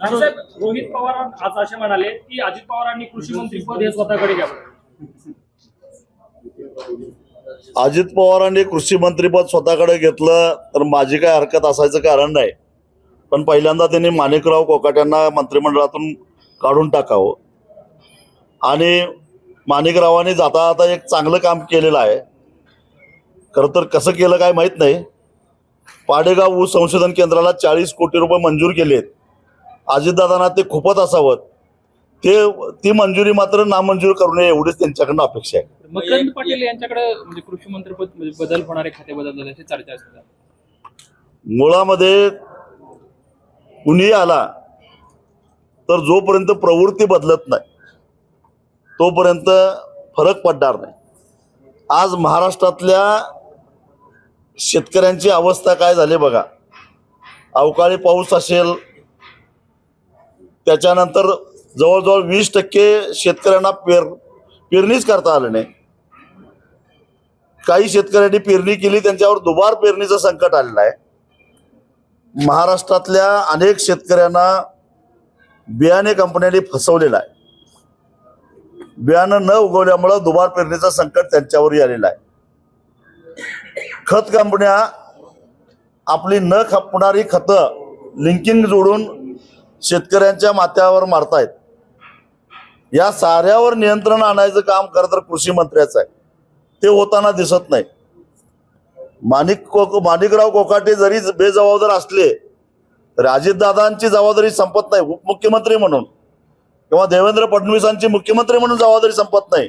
साहेब रोहित पवार आज असे म्हणाले की अजित पवारांनी कृषी मंत्री पद हे स्वतःकडे घ्यावं. अजित पवारांनी कृषी मंत्रीपद स्वतःकडे घेतलं तर माझी काय हरकत असायचं कारण नाही. पण पहिल्यांदा त्यांनी माणिकराव कोकाट्यांना मंत्रिमंडळातून काढून टाकावं. आणि माणिकरावांनी जाता जाता एक चांगलं काम केलेलं आहे. खरं तर कसं केलं काय माहीत नाही. पाडेगाव ऊस संशोधन केंद्राला चाळीस कोटी रुपये मंजूर केलेत. अजितदादांना ते खूपच असावं. ते ती मंजुरी मात्र नामंजूर करू नये एवढीच त्यांच्याकडनं अपेक्षा आहे. मकरंद पाटील यांच्याकडे म्हणजे कृषी मंत्रिपद म्हणजे बदल होणारे खाते बदल झाल्याची चर्चा असतात. मुळामध्ये कुणी आला तर जोपर्यंत प्रवृत्ती बदलत नाही तोपर्यंत फरक पडणार नाही. आज महाराष्ट्रातल्या शेतकऱ्यांची अवस्था काय झाली बघा. अवकाळी पाऊस असेल त्याच्यानंतर जवळजवळ वीस टक्के शेतकऱ्यांना पेर पेरणीच करता आलं नाही. काही शेतकऱ्यांनी पेरणी केली त्यांच्यावर दुबार पेरणीचं संकट आलेलं आहे. महाराष्ट्रातल्या अनेक शेतकऱ्यांना बियाणे कंपन्यांनी फसवलेलं आहे. बियाणं न उगवल्यामुळं दुबार पेरणीचं संकट त्यांच्यावरही आलेलं आहे. खत कंपन्या आपली न खपणारी खतं लिंकिंग जोडून शेतकऱ्यांच्या माथ्यावर मारतायत. या साऱ्यावर नियंत्रण आणायचं काम खरं तर कृषी मंत्र्याचं आहे. ते होताना दिसत नाही. माणिक को माणिकराव कोकाटे जरी बेजबाबदार असले तरी अजितदादांची जबाबदारी संपत नाही. उपमुख्यमंत्री म्हणून किंवा देवेंद्र फडणवीसांची मुख्यमंत्री म्हणून जबाबदारी संपत नाही.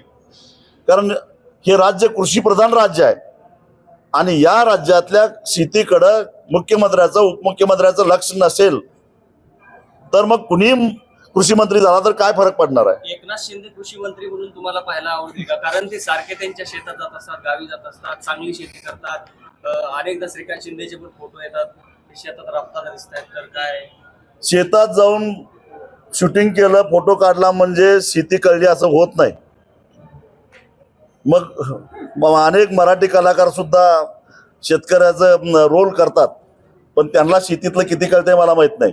कारण हे राज्य कृषीप्रधान राज्य आहे. आणि या राज्यातल्या शेतीकडं मुख्यमंत्र्याचं उपमुख्यमंत्र्याचं लक्ष नसेल तर मग कुणी कृषी मंत्री झाला तर काय फरक पडणार आहे? एकनाथ शिंदे कृषी मंत्री म्हणून तुम्हाला पाहायला आवडतील का? कारण ते सारखे त्यांच्या शेतात जात असतात गावी जात असतात चांगली शेती करतात. अनेकदा श्रीकांत शिंदेचे पण फोटो येतात. शेतात राबताना दिसत आहेत तर काय? शेतात जाऊन शूटिंग केलं फोटो काढला म्हणजे शेती कळली असं होत नाही. मग मग अनेक मराठी कलाकार सुद्धा शेतकऱ्याचं रोल करतात. पण त्यांना शेतीतलं किती कळतंय मला माहीत नाही.